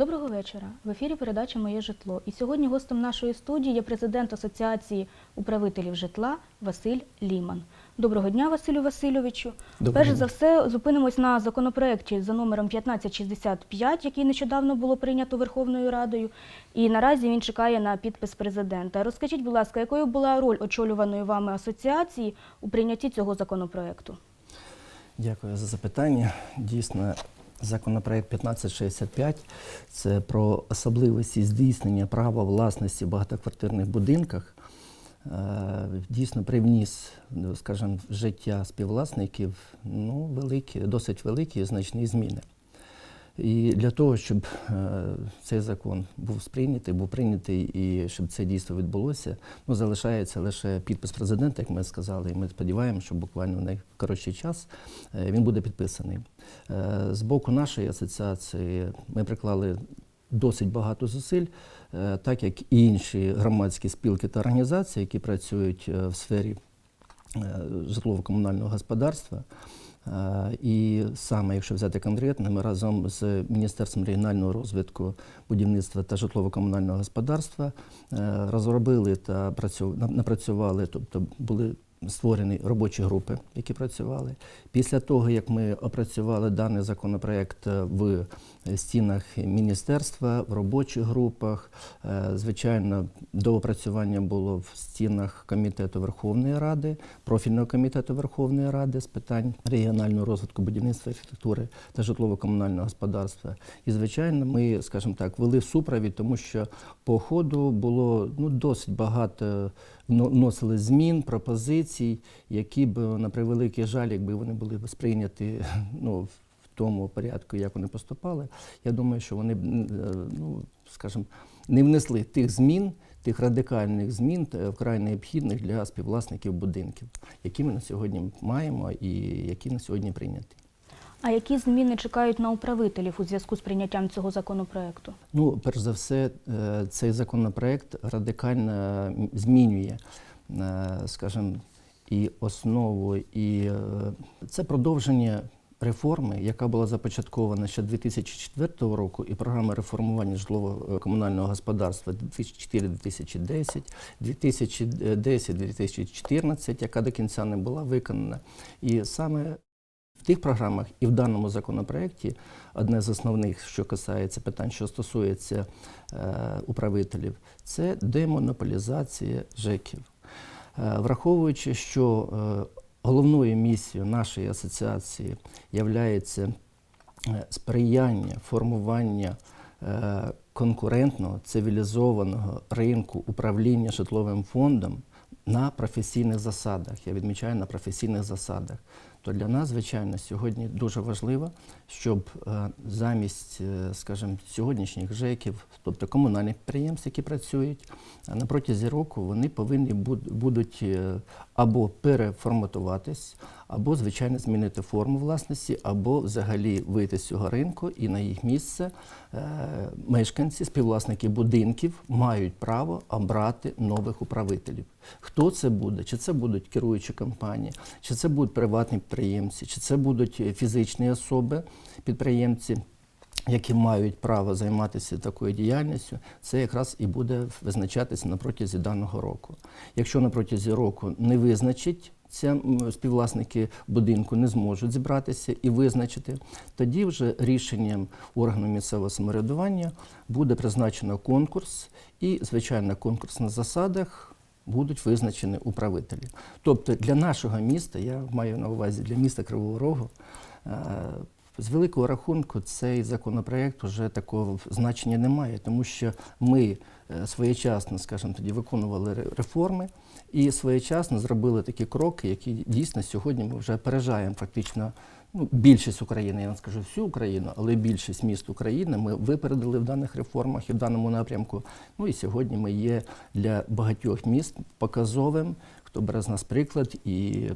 Доброго вечора. В ефірі передача Моє житло. І сьогодні гостем нашої студії є президент Асоціації управителів житла Василь Ліман. Доброго дня, Василю Васильовичу. Доброго Перш за все, зупинимось на законопроекті за номером 1565, який нещодавно було прийнято Верховною Радою. І наразі він чекає на підпис президента. Розкажіть, будь ласка, якою була роль очолюваної вами асоціації у прийнятті цього законопроекту? Дякую за запитання. Дійсно, законопроект 1565 це про особливості здійснення права власності в багатоквартирних будинках. Е, Дійсно привніс, скажімо, в життя співвласників ну, великі, досить великі значні зміни. І для того, щоб е, цей закон був сприйнятий, був прийнятий і щоб це дійство відбулося, ну залишається лише підпис президента, як ми сказали. І ми сподіваємося, що буквально в найкоротший час е, він буде підписаний. Е, з боку нашої асоціації ми приклали досить багато зусиль, так як і інші громадські спілки та організації, які працюють в сфері житлово-комунального господарства. Е, І саме, якщо взяти конкретно, ми разом з Міністерством регіонального розвитку, будівництва та житлово-комунального господарства е, розробили та працю- напрацювали, тобто були створені робочі групи, які працювали. Після того, як ми опрацювали даний законопроект е, в стінах міністерства, в робочих групах, е, звичайно, доопрацювання було в стінах комітету Верховної Ради, профільного комітету Верховної Ради з питань регіонального розвитку будівництва, архітектури та житлово-комунального господарства. І, звичайно, ми, скажімо так, вели супровід, тому що по ходу було ну, досить багато вносили змін, пропозицій, які б, на превеликий жаль, якби вони були б сприйняті ну, в тому порядку, як вони поступали, я думаю, що вони б, е, ну, скажімо, не внесли тих змін, тих радикальних змін, вкрай необхідних для співвласників будинків, які ми на сьогодні маємо і які на сьогодні прийняті. А які зміни чекають на управителів у зв'язку з прийняттям цього законопроекту? Ну, перш за все, е, цей законопроект радикально змінює, е, скажімо, і основу, і е, це продовження реформи, яка була започаткована ще 2004 року, і програма реформування житлово-комунального господарства 2004-2010, 2010-2014, яка до кінця не була виконана. І саме в тих програмах і в даному законопроекті одне з основних, що касається питань, що стосується е, управителів, це демонополізація ЖЕКів. Е, враховуючи, що е, головною місією нашої асоціації є сприяння формування е, конкурентного цивілізованого ринку управління житловим фондом на професійних засадах. Я відмічаю на професійних засадах. То для нас, звичайно, сьогодні дуже важливо, щоб е, замість, е, скажімо, сьогоднішніх ЖЕКів, тобто комунальних підприємств, які працюють, на протязі року вони повинні будуть е, або переформатуватись, або, звичайно, змінити форму власності, або взагалі вийти з цього ринку і на їх місце мешканці, співвласники будинків мають право обрати нових управителів. Хто це буде? Чи це будуть керуючі компанії, чи це будуть приватні підприємці, чи це будуть е, фізичні особи, підприємці, які мають право займатися такою діяльністю, це якраз і буде визначатися на протязі даного року. Якщо на протязі року не визначить ця співвласники будинку не зможуть зібратися і визначити, тоді вже рішенням органу місцевого самоврядування буде призначено конкурс, і, звичайно, конкурс на засадах будуть визначені управителі. Тобто для нашого міста, я маю на увазі для міста Кривого Рогу, е, з великого рахунку цей законопроект вже такого значення не має, тому що ми своєчасно, скажімо тоді, виконували реформи і своєчасно зробили такі кроки, які дійсно сьогодні ми вже опережаємо фактично ну, більшість України, я не скажу всю Україну, але більшість міст України ми випередили в даних реформах і в даному напрямку. Ну і сьогодні ми є для багатьох міст показовим, хто бере з нас приклад і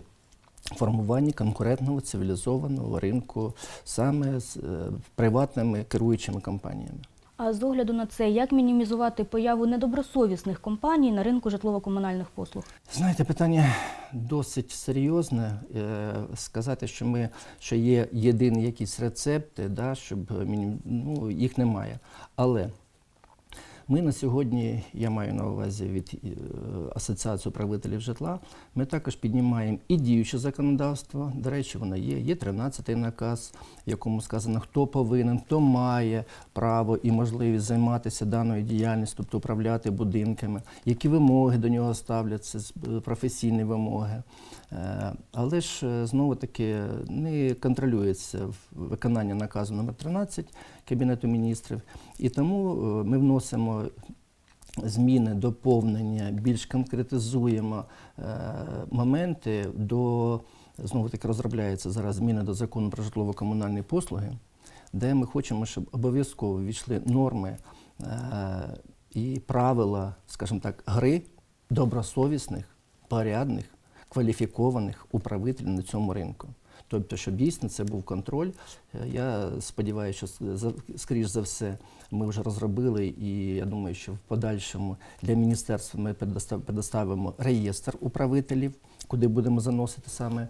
формуванні конкурентного цивілізованого ринку саме з е, приватними керуючими компаніями. А з огляду на це, як мінімізувати появу недобросовісних компаній на ринку житлово-комунальних послуг? Знаєте, питання досить серйозне. Е, Сказати, що ми що є єдині якісь рецепти, да, щоб ну, їх немає. Але ми на сьогодні, я маю на увазі від е, Асоціації управителів житла, ми також піднімаємо і діюче законодавство. До речі, воно є. Є 13-й наказ, в якому сказано, хто повинен, хто має право і можливість займатися даною діяльністю, тобто управляти будинками, які вимоги до нього ставляться, е, професійні вимоги. Е, Але ж знову таки не контролюється виконання наказу номер 13 Кабінету міністрів. І тому е, ми вносимо зміни, доповнення, більш конкретизуємо е, моменти до знову таки розробляються зараз зміни до закону про житлово-комунальні послуги, де ми хочемо, щоб обов'язково війшли норми е, і правила, скажімо так, гри добросовісних, порядних, кваліфікованих управителів на цьому ринку. Тобто, щоб дійсно це був контроль. Е, Я сподіваюся, що скоріш за все ми вже розробили, і я думаю, що в подальшому для міністерства ми предостав- предоставимо реєстр управителів, куди будемо заносити саме,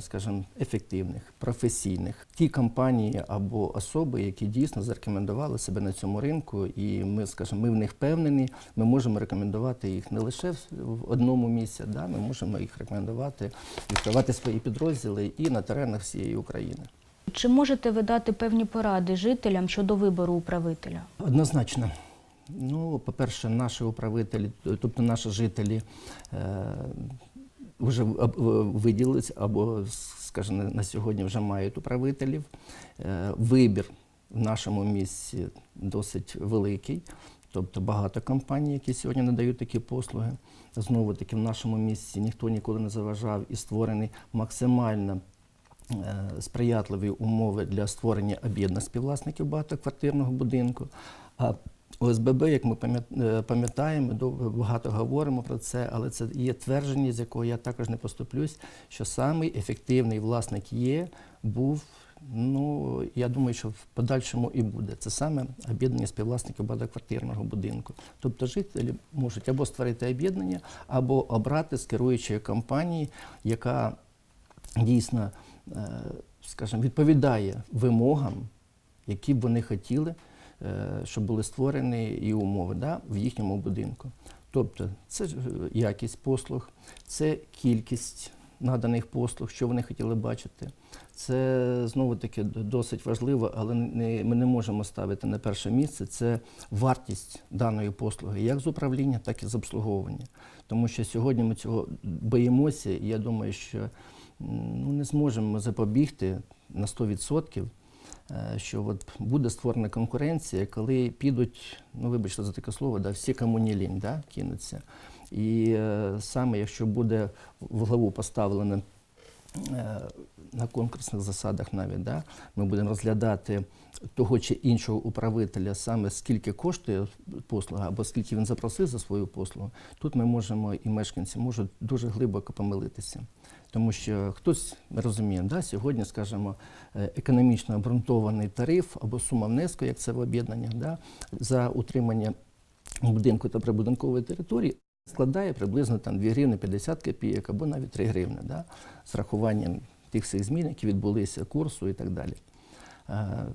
скажімо, ефективних, професійних ті компанії або особи, які дійсно зарекомендували себе на цьому ринку, і ми, скажімо, ми в них впевнені, ми можемо рекомендувати їх не лише в- в одному місці, да, ми можемо їх рекомендувати, відкривати свої підрозділи і на теренах всієї України. Чи можете ви дати певні поради жителям щодо вибору управителя? Однозначно. Ну, по-перше, наші управителі, тобто наші жителі е, вже виділились або, скажімо, на- на сьогодні вже мають управителів. Е, вибір в нашому місці досить великий. Тобто багато компаній, які сьогодні надають такі послуги. Знову таки в нашому місці ніхто ніколи не заважав і створений максимально е, сприятливі умови для створення об'єднаних співвласників багатоквартирного будинку. А ОСББ, як ми е, пам'ятаємо, довго багато говоримо про це, але це є твердження, з якого я також не поступлюсь, що самий ефективний власник є, був. Ну, я думаю, що в подальшому і буде. Це саме об'єднання співвласників багатоквартирного будинку. Тобто жителі можуть або створити об'єднання, або обрати з керуючої компанії, яка дійсно, е, скажімо, відповідає вимогам, які б вони хотіли, щоб були створені і умови да, в їхньому будинку. Тобто це е, якість послуг, це кількість наданих послуг, що вони хотіли бачити. Це знову таки досить важливо, але не, ми не можемо ставити на перше місце. Це вартість даної послуги, як з управління, так і з обслуговування. Тому що сьогодні ми цього боїмося, і я думаю, що ну, не зможемо запобігти на 100%, е, що от буде створена конкуренція, коли підуть, ну вибачте за таке слово, да, всі кому не лінь, да, кинуться. І е, саме якщо буде в главу поставлено е, на конкурсних засадах навіть, да, ми будемо розглядати того чи іншого управителя саме скільки коштує послуга або скільки він запросив за свою послугу, тут ми можемо і мешканці можуть дуже глибоко помилитися. Тому що хтось ми розуміємо, да, сьогодні, скажімо, е, економічно обґрунтований тариф або сума внеску, як це в об'єднаннях, да, за утримання будинку та прибудинкової території складає приблизно там 2 гривни 50 копійок або навіть 3 гривни, да, з рахуванням тих всіх змін, які відбулися, курсу і так далі. Е,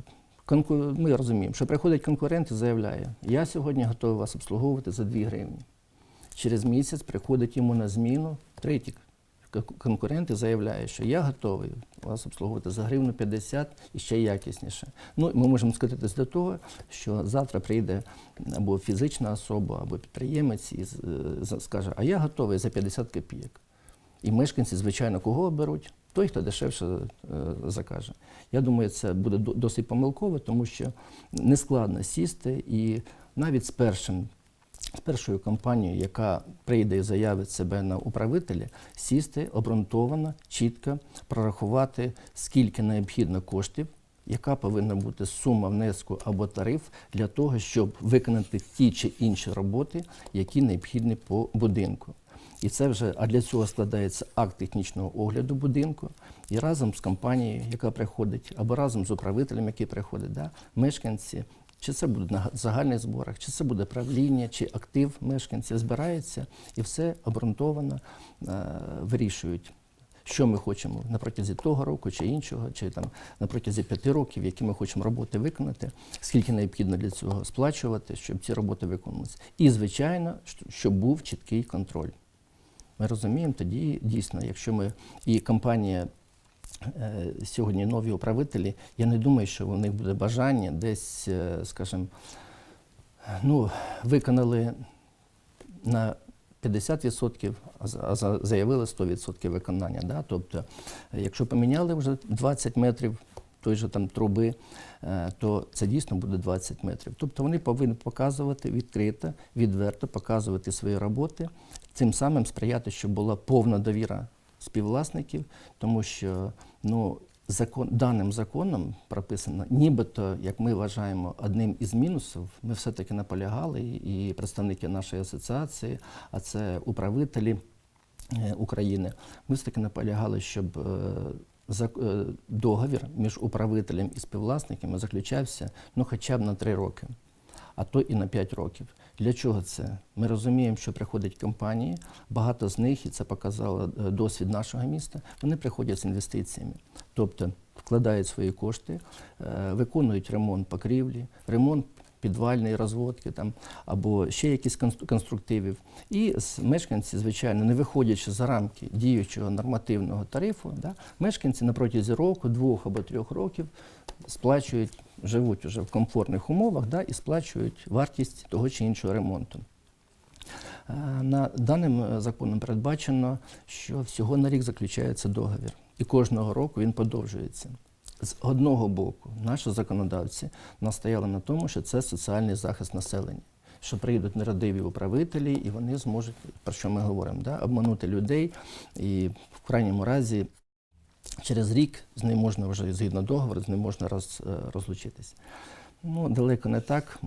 Ми розуміємо, що приходить конкурент і заявляє, я сьогодні готовий вас обслуговувати за 2 гривні. Через місяць приходить йому на зміну третій к- конкурент і заявляє, що я готовий вас обслуговувати за гривну 50 і ще якісніше. Ну, ми можемо скотитись до того, що завтра прийде або фізична особа, або підприємець і е, скаже, а я готовий за 50 копійок. І мешканці, звичайно, кого оберуть? Той, хто дешевше е, закаже. Я думаю, це буде досить помилково, тому що нескладно сісти і навіть з першим. З першою компанією, яка прийде і заявить себе на управителя, сісти обґрунтовано, чітко прорахувати, скільки необхідно коштів, яка повинна бути сума внеску або тариф для того, щоб виконати ті чи інші роботи, які необхідні по будинку. І це вже, а для цього складається акт технічного огляду будинку, і разом з компанією, яка приходить, або разом з управителем, який приходить, да, мешканці Чи це буде на загальних зборах, чи це буде правління, чи актив мешканців збирається і все обґрунтовано е, вирішують, що ми хочемо на протязі того року чи іншого, чи там на протязі п'яти років, які ми хочемо роботи виконати, скільки необхідно для цього сплачувати, щоб ці роботи виконувалися. І, звичайно, щоб був чіткий контроль. Ми розуміємо тоді дійсно, якщо ми і компанія сьогодні нові управителі, я не думаю, що у них буде бажання десь, е, скажімо, ну, виконали на 50%, а за- а за- заявили 100% виконання. Да? Тобто, е, якщо поміняли вже 20 метрів той же там труби, е, то це дійсно буде 20 метрів. Тобто вони повинні показувати відкрито, відверто показувати свої роботи, тим самим сприяти, щоб була повна довіра співвласників, тому що ну, закон, даним законом прописано, нібито, як ми вважаємо, одним із мінусів, ми все-таки наполягали, і представники нашої асоціації, а це управителі е, України, ми все-таки наполягали, щоб е, зак- е, договір між управителем і співвласниками заключався ну, хоча б на три роки, а то і на 5 років. Для чого це? Ми розуміємо, що приходять компанії, багато з них, і це показало е, досвід нашого міста, вони приходять з інвестиціями. Тобто вкладають свої кошти, е, виконують ремонт покрівлі, ремонт підвальної розводки там, або ще якісь конструктивів. І мешканці, звичайно, не виходячи за рамки діючого нормативного тарифу, да, мешканці на протязі року, двох або трьох років сплачують, живуть уже в комфортних умовах да, і сплачують вартість того чи іншого ремонту. Е, На даним е, законом передбачено, що всього на рік заключається договір, і кожного року він подовжується. З одного боку, наші законодавці настояли на тому, що це соціальний захист населення, що прийдуть нерадиві управителі, і вони зможуть, про що ми говоримо, да, обманути людей, і в крайньому разі через рік з ним можна вже згідно договору, з ним можна роз, е, розлучитись. Ну, далеко не так.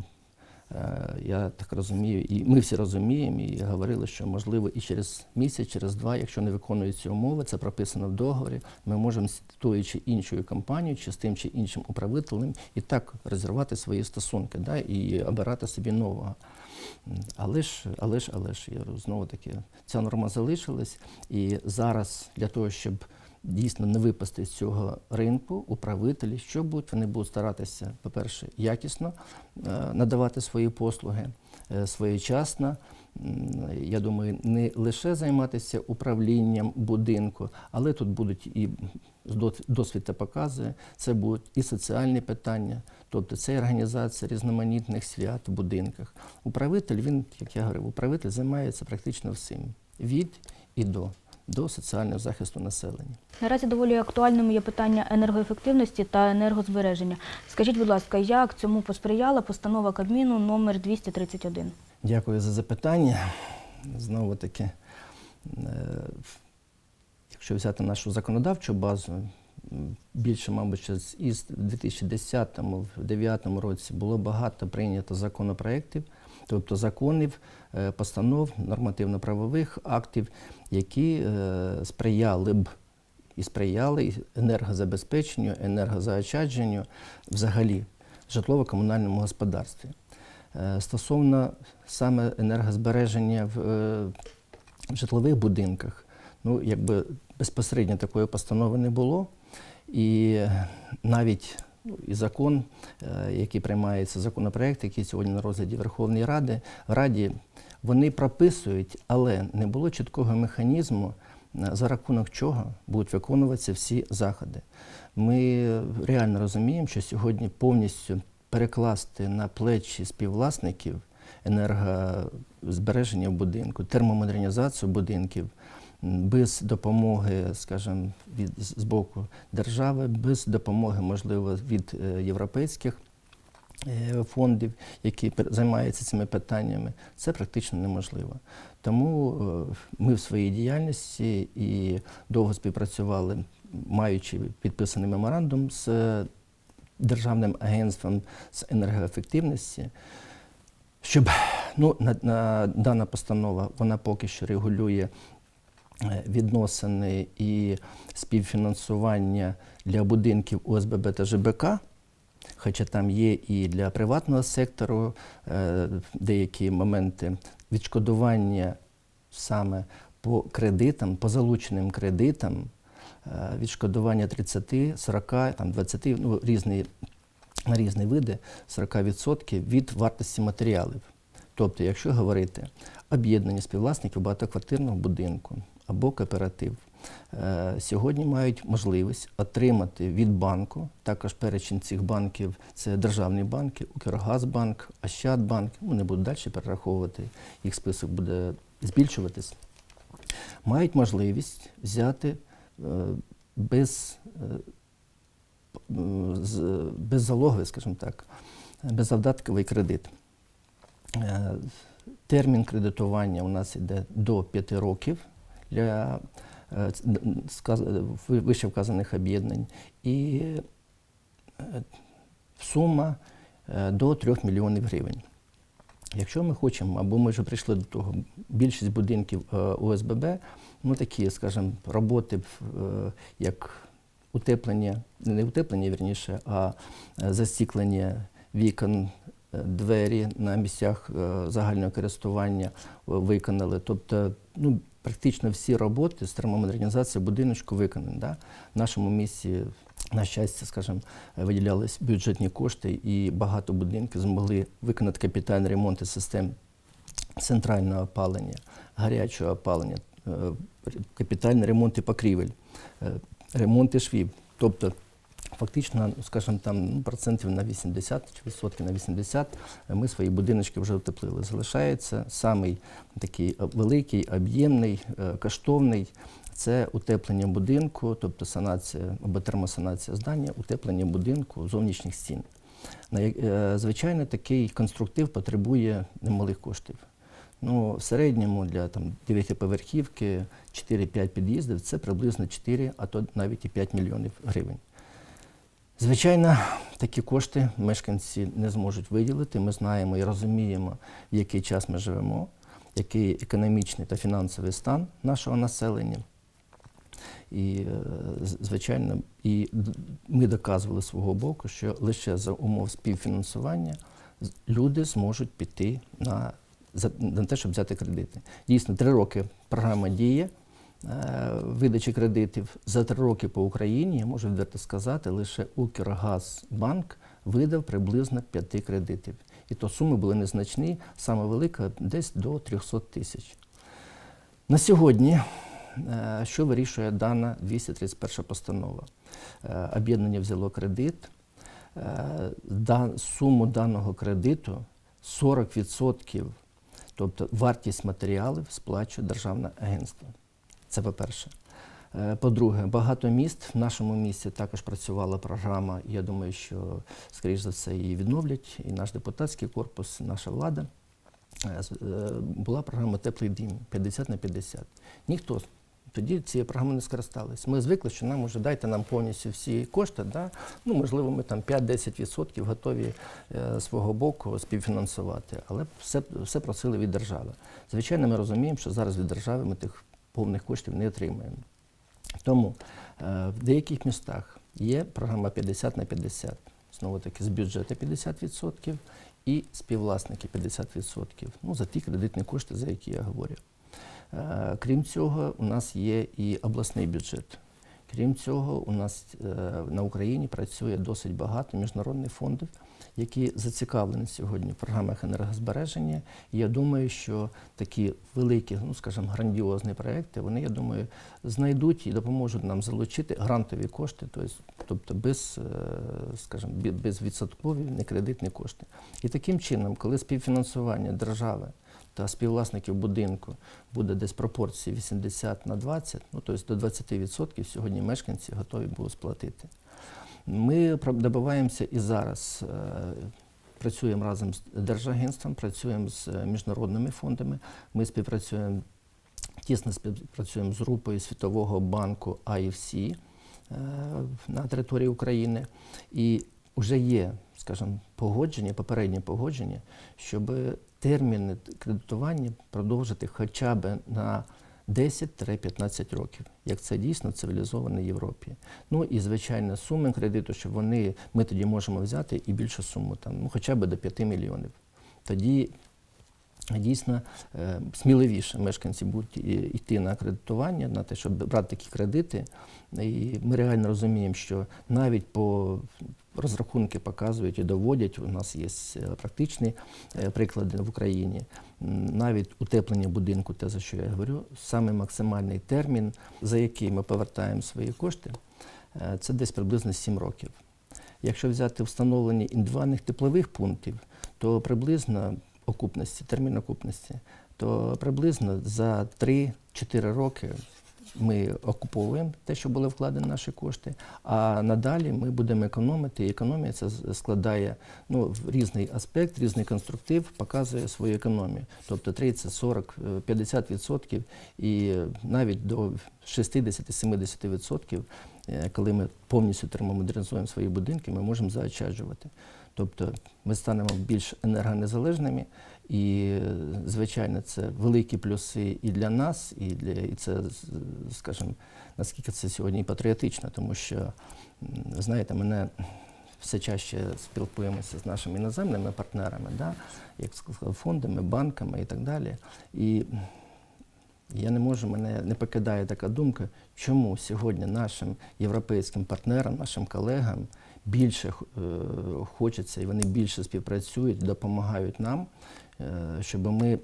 Е, Я так розумію, і ми всі розуміємо, і говорили, що можливо і через місяць, через два, якщо не виконуються умови, це прописано в договорі, ми можемо з тою чи іншою компанією, чи з тим чи іншим управителем і так розірвати свої стосунки, да, і обирати собі нового. Але ж, але ж, але ж, я знову таки, ця норма залишилась, і зараз для того, щоб дійсно не випасти з цього ринку, управителі, що будуть, вони будуть старатися, по-перше, якісно е, надавати свої послуги, е, своєчасно. Я думаю, не лише займатися управлінням будинку, але тут будуть і дос- досвід це показує, це будуть і соціальні питання, тобто це організація різноманітних свят в будинках. Управитель, він, як я говорив, управитель займається практично всім від і до, до соціального захисту населення. Наразі доволі актуальним є питання енергоефективності та енергозбереження. Скажіть, будь ласка, як цьому посприяла постанова Кабміну номер 231? Дякую за запитання. Знову таки, е, якщо взяти нашу законодавчу базу, більше, мабуть, із 2010-2009 році було багато прийнято законопроєктів, тобто законів, е, постанов, нормативно-правових актів, які е, сприяли б і сприяли енергозабезпеченню, енергозаощадженню взагалі житлово-комунальному господарстві. Е, Стосовно саме енергозбереження в, е, в житлових будинках, ну якби безпосередньо такої постанови не було. І навіть ну, і закон, який приймається, законопроект, який сьогодні на розгляді Верховної Ради, Раді, вони прописують, але не було чіткого механізму, е, за рахунок чого будуть виконуватися всі заходи. Ми реально розуміємо, що сьогодні повністю перекласти на плечі співвласників енергозбереження будинку, термомодернізацію будинків без допомоги, скажімо, від з боку держави, без допомоги, можливо, від е, європейських фондів, які займаються цими питаннями, це практично неможливо. Тому е, ми в своїй діяльності і довго співпрацювали, маючи підписаний меморандум з е, Державним агентством з енергоефективності, щоб ну, на, на, дана постанова вона поки що регулює е, відносини і співфінансування для будинків ОСББ та ЖБК. Хоча там є і для приватного сектору е, деякі моменти відшкодування саме по кредитам, по залученим кредитам, е, відшкодування 30, 40, там 20, ну, різні, на різні види 40% від вартості матеріалів. Тобто, якщо говорити об'єднання співвласників багатоквартирного будинку або кооператив, сьогодні мають можливість отримати від банку, також перечень цих банків це державні банки, Укргазбанк, Ощадбанк, ну не буду далі перераховувати, їх список буде збільшуватись, мають можливість взяти е, без, е, м, з- беззалоговий, скажімо так, беззавдатковий кредит. Е, Термін кредитування у нас йде до 5 років для е, е, ви- вище вказаних об'єднань і е, сума до 3 мільйонів гривень. Якщо ми хочемо, або ми вже прийшли до того, більшість будинків ОСББ, ну такі, скажімо, роботи, як утеплення, не утеплення, вірніше, а застіклення вікон, двері на місцях загального користування виконали. Тобто, ну, практично всі роботи з термомодернізації будиночку виконані. Да? В нашому місті, на щастя, скажімо, виділялись бюджетні кошти, і багато будинків змогли виконати капітальний ремонт систем центрального опалення, гарячого опалення, е, капітальний ремонт і покрівель, е, ремонти швів. Тобто, фактично, скажімо, там ну, процентів на 80 чи відсотків на 80 ми свої будиночки вже утеплили. Залишається самий такий е, великий, об'ємний, е, коштовний. Це утеплення будинку, тобто санація або термосанація здання, утеплення будинку зовнішніх стін. Е, Звичайно, такий конструктив потребує немалих коштів. Ну, в середньому для там, 9-поверхівки 4-5 під'їздів це приблизно 4, а то навіть і 5 мільйонів гривень. Звичайно, такі кошти мешканці не зможуть виділити. Ми знаємо і розуміємо, в який час ми живемо, який економічний та фінансовий стан нашого населення. І, е, звичайно, і ми доказували свого боку, що лише за умов співфінансування люди зможуть піти на, на те, щоб взяти кредити. Дійсно, три роки програма діє. Е, Видачі кредитів за три роки по Україні, я можу відверто сказати, лише Укргазбанк видав приблизно п'яти кредитів. І то суми були незначні, саме велика десь до 300 тисяч. На сьогодні, е, що вирішує дана 231 постанова? Е, Об'єднання взяло кредит. Суму даного кредиту 40%, тобто вартість матеріалів сплачує Державне агентство. Це по-перше. Е, По-друге, багато міст в нашому місті також працювала програма. Я думаю, що, скоріш за все, її відновлять. І наш депутатський корпус, і наша влада. Е, е, Була програма Теплий дім 50 на 50. Ніхто тоді цією програмою не скористались. Ми звикли, що нам уже дайте нам повністю всі кошти. Да? Ну, можливо, ми там 5-10% готові е, свого боку співфінансувати, але все, все просили від держави. Звичайно, ми розуміємо, що зараз від держави ми тих повних коштів не отримаємо. Тому е, в деяких містах є програма 50 на 50, знову таки з бюджету 50% і співвласники 50%. Ну, за ті кредитні кошти, за які я говорю. Е, Крім цього, у нас є і обласний бюджет. Крім цього, у нас е, на Україні працює досить багато міжнародних фондів, які зацікавлені сьогодні в програмах енергозбереження. І я думаю, що такі великі, ну скажімо, грандіозні проекти, вони, я думаю, знайдуть і допоможуть нам залучити грантові кошти, тобто, без, е, скажімо, безвідсоткові некредитні кошти. І таким чином, коли співфінансування держави та співвласників будинку буде десь пропорції 80 на 20, ну тобто до 20% сьогодні мешканці готові будуть сплатити. Ми добиваємося і зараз. е, Працюємо разом з Держагентством, працюємо з е, міжнародними фондами. Ми співпрацюємо, тісно співпрацюємо з групою Світового банку IFC е, на території України. І вже є, скажімо, погодження, попереднє погодження, щоб терміни кредитування продовжити хоча б на 10-15 років, як це дійсно в Європі. Ну і звичайно, суми кредиту, що вони ми тоді можемо взяти і більшу суму, там ну хоча б до 5 мільйонів. Тоді дійсно е, сміливіше мешканці будуть йти на кредитування, на те, щоб брати такі кредити. І ми реально розуміємо, що навіть по розрахунки показують і доводять, у нас є е, практичні е, приклади в Україні. Навіть утеплення будинку, те, за що я говорю, саме максимальний термін, за який ми повертаємо свої кошти, це десь приблизно 7 років. Якщо взяти встановлення індивідуальних теплових пунктів, то приблизно окупності, термін окупності, то приблизно за 3-4 роки ми окуповуємо те, що було вкладено наші кошти, а надалі ми будемо економити, і економія це складає ну, в різний аспект, різний конструктив, показує свою економію. Тобто 30, 40, е, 50 відсотків і навіть до 60-70 відсотків, е, коли ми повністю термомодернізуємо свої будинки, ми можемо заощаджувати. Тобто ми станемо більш енергонезалежними, і, звичайно, це великі плюси і для нас, і для і це, скажімо, наскільки це сьогодні патріотично, тому що, знаєте, мене все чаще спілкуємося з нашими іноземними партнерами, да, як сказав, фондами, банками і так далі. І я не можу, мене не покидає така думка, чому сьогодні нашим європейським партнерам, нашим колегам більше е, хочеться і вони більше співпрацюють, допомагають нам, е, щоб ми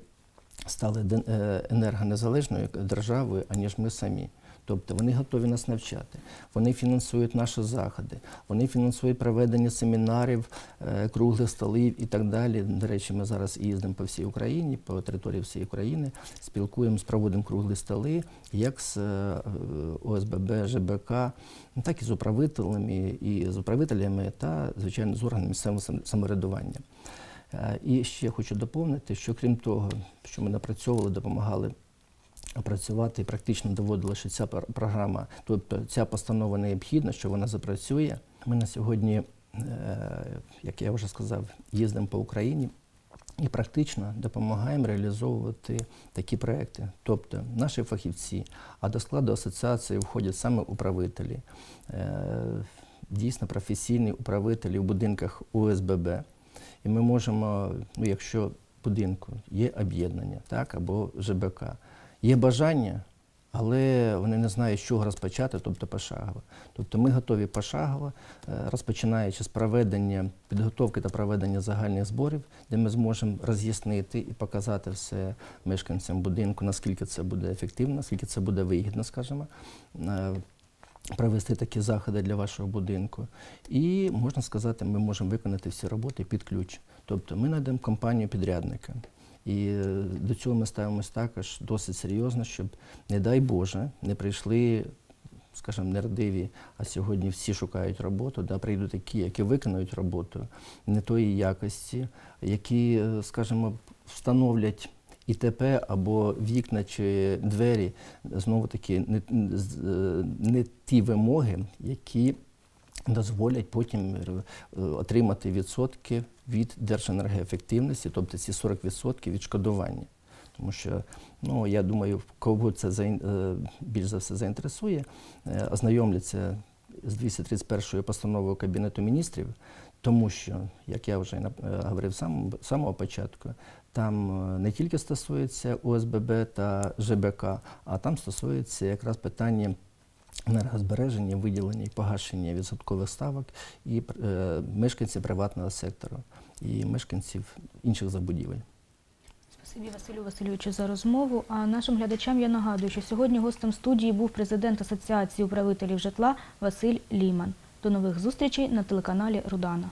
стали е, енергонезалежною державою, аніж ми самі. Тобто вони готові нас навчати, вони фінансують наші заходи, вони фінансують проведення семінарів, е, круглих столів і так далі. До речі, ми зараз їздимо по всій Україні, по території всієї України, спілкуємося, проводимо круглі столи, як з е, ОСББ, ЖБК, так і з управителями, і з управителями та, звичайно, з органами самоврядування. Е, І ще хочу доповнити, що крім того, що ми напрацьовували, допомагали працювати практично доводили, що ця програма, тобто ця постанова необхідна, що вона запрацює. Ми на сьогодні, е, як я вже сказав, їздимо по Україні і практично допомагаємо реалізовувати такі проекти. Тобто наші фахівці, а до складу асоціації входять саме управителі, е, дійсно професійні управителі в будинках ОСББ. І ми можемо, ну якщо будинку є об'єднання, так, або ЖБК, є бажання, але вони не знають, з чого розпочати, тобто пошагово. Тобто ми готові пошагово, е, розпочинаючи з проведення підготовки та проведення загальних зборів, де ми зможемо роз'яснити і показати все мешканцям будинку, наскільки це буде ефективно, наскільки це буде вигідно, скажімо. е, Провести такі заходи для вашого будинку. І можна сказати, ми можемо виконати всі роботи під ключ. Тобто ми знайдемо компанію підрядника. І е, до цього ми ставимося також досить серйозно, щоб, не дай Боже, не прийшли, скажімо, нерадиві, а сьогодні всі шукають роботу, да, прийдуть такі, які виконують роботу не тої якості, які, е, скажімо, встановлять ІТП або вікна чи двері, знову таки, не, е, не ті вимоги, які дозволять потім отримати відсотки від держенергоефективності, тобто ці 40% відшкодування. Тому що, ну, я думаю, кого це заін- е, більш за все заінтересує, е, ознайомляться з 231 постановою Кабінету міністрів, тому що, як я вже е, говорив з самого, початку, там не тільки стосується ОСББ та ЖБК, а там стосується якраз питання енергозбереження, виділення і погашення відсоткових ставок і е, мешканців приватного сектору і мешканців інших забудівель. Спасибі Василю Васильовичу за розмову. А нашим глядачам я нагадую, що сьогодні гостем студії був президент Асоціації управителів житла Василь Ліман. До нових зустрічей на телеканалі Рудана.